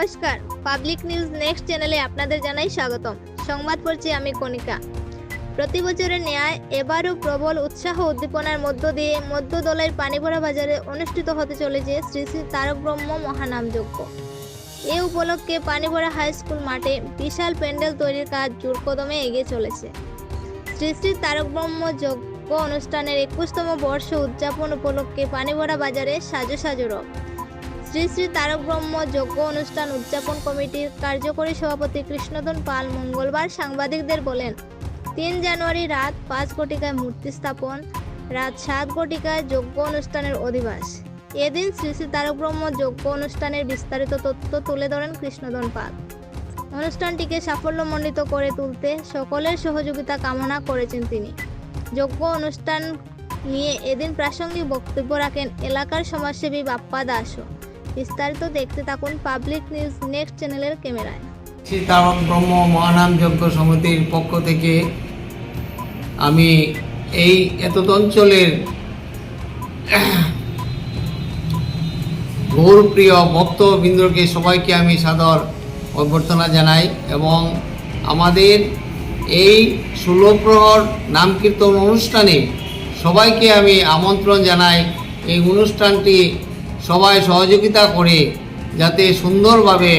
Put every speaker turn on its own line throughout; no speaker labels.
নমস্কার। Public news next চ্যানেলে আপনাদের জানাই স্বাগতম। সংবাদ পড়ছি আমি কণিকা। প্রতি বছরের ন্যায় এবারও প্রবল উৎসাহ উদ্দীপনার মধ্য দিয়ে মধ্যদলের পানিভরা বাজারে অনুষ্ঠিত হতে চলেছে শ্রী শ্রী তারক ব্রহ্ম মহানাম যজ্ঞ এ উপলক্ষে পানিভরা হাই স্কুল মাঠে বিশাল প্যান্ডেল তৈরির কাজ জোরকদমে এগিয়ে চলেছে। শ্রী শ্রী তারক ব্রহ্ম যজ্ঞ অনুষ্ঠানের একুশতম বর্ষ উদযাপন উপলক্ষে পানিভরা বাজারে সাজো সাজো রব। শ্রী শ্রী তারক ব্রহ্ম যজ্ঞ অনুষ্ঠান উদযাপন কমিটির কার্যকরী সভাপতি কৃষ্ণধন পাল মঙ্গলবার সাংবাদিকদের বলেন, তিন জানুয়ারি রাত পাঁচ কোটিকায় মূর্তি স্থাপন, রাত সাত কোটিকায় যজ্ঞ অনুষ্ঠানের অধিবাস। এদিন শ্রী শ্রী তারক ব্রহ্ম যজ্ঞ অনুষ্ঠানের বিস্তারিত তথ্য তুলে ধরেন কৃষ্ণধন পাল। অনুষ্ঠানটিকে সাফল্যমণ্ডিত করে তুলতে সকলের সহযোগিতা কামনা করেছেন তিনি। যজ্ঞ অনুষ্ঠান নিয়ে এদিন প্রাসঙ্গিক বক্তব্য রাখেন এলাকার সমাজসেবী বাপ্পা দাসও। বিস্তারিত দেখতে থাকুন পাবলিক নিউজ নেক্সট চ্যানেলের ক্যামেরায়।
তারক ব্রহ্ম মহানাম যজ্ঞ সমিতির পক্ষ থেকে আমি এই এতদ অঞ্চলের গৌরপ্রিয় ভক্তবৃন্দকে সবাইকে আমি সাদর অভ্যর্থনা জানাই এবং আমাদের এই ষোলপ্রহর নাম কীর্তন অনুষ্ঠানে সবাইকে আমি আমন্ত্রণ জানাই। এই অনুষ্ঠানটি সবাই সহযোগিতা করে যাতে সুন্দরভাবে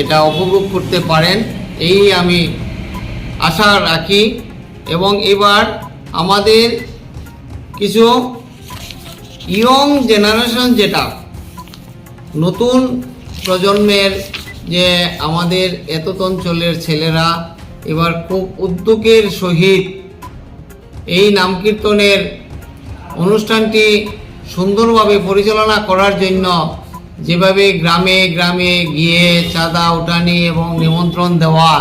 এটা উপভোগ করতে পারেন, এই আমি আশা রাখি। এবং এবার আমাদের কিছু ইয়ং জেনারেশন যেটা, নতুন প্রজন্মের যে আমাদের এত অঞ্চলের ছেলেরা, এবার খুব উদ্যোগের সহিত এই নাম কীর্তনের অনুষ্ঠানটি সুন্দরভাবে পরিচালনা করার জন্য যেভাবে গ্রামে গ্রামে গিয়ে চাঁদা উঠানি এবং নিমন্ত্রণ দেওয়া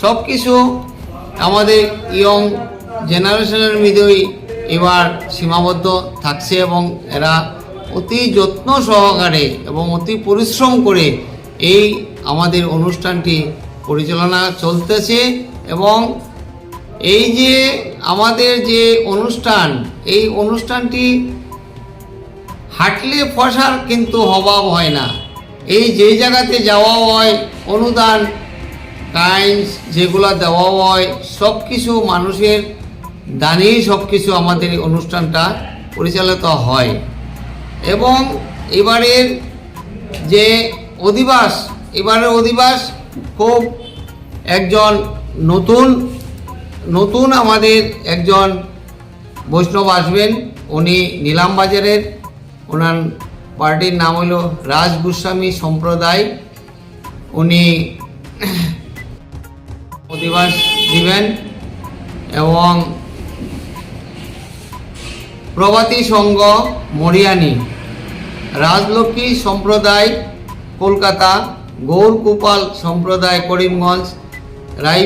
সব কিছু আমাদের ইয়ং জেনারেশনের মধ্যেই এবার সীমাবদ্ধ থাকছে এবং এরা অতি যত্ন সহকারে এবং অতি পরিশ্রম করে এই আমাদের অনুষ্ঠানটি পরিচালনা চলতেছে এবং এই যে আমাদের যে অনুষ্ঠান, এই অনুষ্ঠানটি হাঁটলে ফসার কিন্তু অভাব হয় না। এই যে জায়গাতে যাওয়া হয়, অনুদান টাইমস যেগুলো দেওয়া হয় সব কিছু মানুষের দানেই সব কিছু আমাদের অনুষ্ঠানটা পরিচালিত হয়। এবং এবারের যে অধিবাস, এবারের অধিবাস খুব একজন নতুন নতুন আমাদের একজন বৈষ্ণব আসবেন, উনি নিলামবাজারের ওনার পার্টির নাম হলো রাজ গোস্বামী সম্প্রদায়। উনি অধিবাস দিবেন এবং প্রভাতী সংঘ মরিয়ানি, রাজলক্ষ্মী সম্প্রদায় কলকাতা, গৌরকুপাল সম্প্রদায় করিমগঞ্জ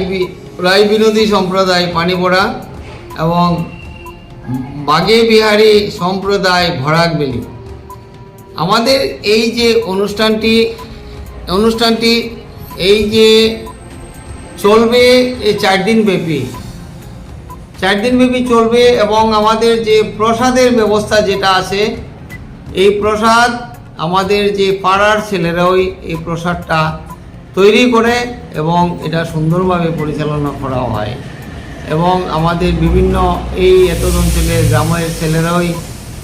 বি- রাই বিনোদী সম্প্রদায় পানিপড়া এবং বাগে বিহারী সম্প্রদায় ভরাকবেলি আমাদের এই যে অনুষ্ঠানটি অনুষ্ঠানটি এই যে চলবে এই চার দিন ব্যাপী। চার দিন ব্যাপী চলবে এবং আমাদের যে প্রসাদের ব্যবস্থা যেটা আছে, এই প্রসাদ আমাদের যে পাড়ার ছেলেরাই এই প্রসাদটা তৈরি করে এবং এটা সুন্দরভাবে পরিচালনা করা হয়। এবং আমাদের বিভিন্ন এই এত অঞ্চলের গ্রামের ছেলেরাই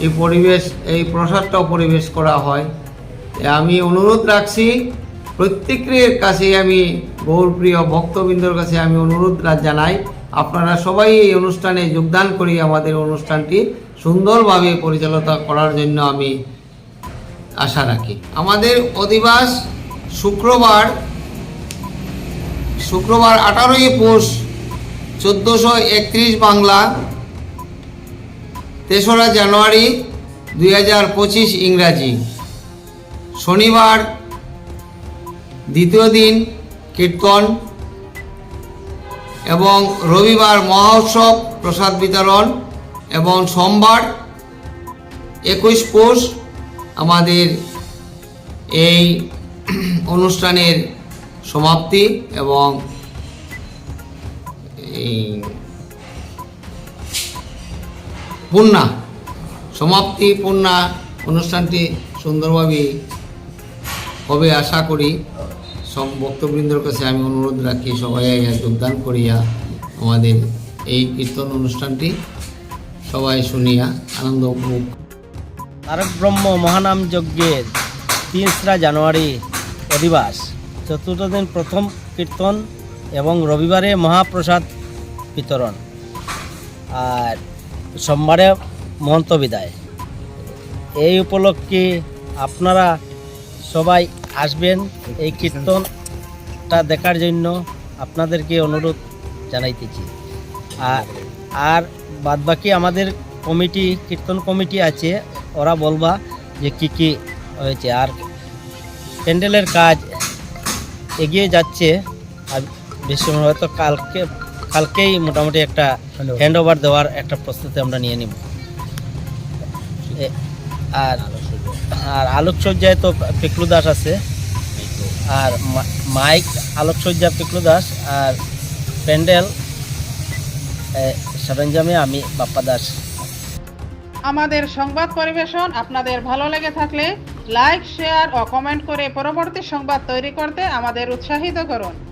এই পরিবেশ, এই প্রসাদটাও পরিবেশ করা হয়। আমি অনুরোধ রাখছি, প্রত্যেকের কাছে আমি গৌরপ্রিয় ভক্তবৃন্দর কাছে আমি অনুরোধ জানাই, আপনারা সবাই এই অনুষ্ঠানে যোগদান করি আমাদের অনুষ্ঠানটি সুন্দরভাবে পরিচালনা করার জন্য আমি আশা রাখি। আমাদের অধিবাস শুক্রবার শুক্রবার আঠারোই পৌষ চোদ্দোশো একত্রিশ বাংলা তেসরা জানুয়ারি দুই হাজার পঁচিশ ইংরাজি। শনিবার, দ্বিতীয় দিন কীর্তন এবং রবিবার মহোৎসব, প্রসাদ বিতরণ এবং সোমবার একুশ পৌষ আমাদের এই অনুষ্ঠানের সমাপ্তি এবং এই পূর্ণা সমাপ্তি পূর্ণা অনুষ্ঠানটি সুন্দরভাবে হবে আশা করি। সব ভক্তবৃন্দর কাছে আমি অনুরোধ রাখি সবাই যোগদান করিয়া আমাদের এই কীর্তন অনুষ্ঠানটি সবাই শুনিয়া আনন্দ উপভোগ
তারক ব্রহ্ম মহানাম যজ্ঞের তিনসরা জানুয়ারি অধিবাস। চতুর্থ দিন প্রথম কীর্তন এবং রবিবারে মহাপ্রসাদ বিতরণ। আর সোমবারে মহন্ত বিদায়। এই উপলক্ষে আপনারা সবাই আসবেন এই কীর্তনটা দেখার জন্য আপনাদেরকে অনুরোধ জানাইতেছি। আর আর বাদবাকি আমাদের কমিটি, কীর্তন কমিটি আছে, ওরা বলবা যে কি কি হয়েছে। আর প্যান্ডেলের কাজ এগিয়ে যাচ্ছে। আর বেশি হয়তো কালকে কালকেই মোটামুটি একটা হ্যান্ড ওভার দেওয়ার একটা প্রস্তুতি আমরা নিয়ে নিব। এ- আর আর আলোকসজ্জায় তো পিকলু দাস আছে। আর মাইক আলোকসজ্জা পিকলু দাস আর প্যান্ডেল সরঞ্জামে আমি বাপ্পা দাস।
আমাদের সংবাদ পরিবেশন আপনাদের ভালো লেগে থাকলে লাইক শেয়ার ও কমেন্ট করে পরবর্তী সংবাদ তৈরি করতে আমাদের উৎসাহিত করুন।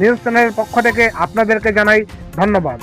নিউজ চ্যানেলের পক্ষ থেকে আপনাদেরকে জানাই ধন্যবাদ।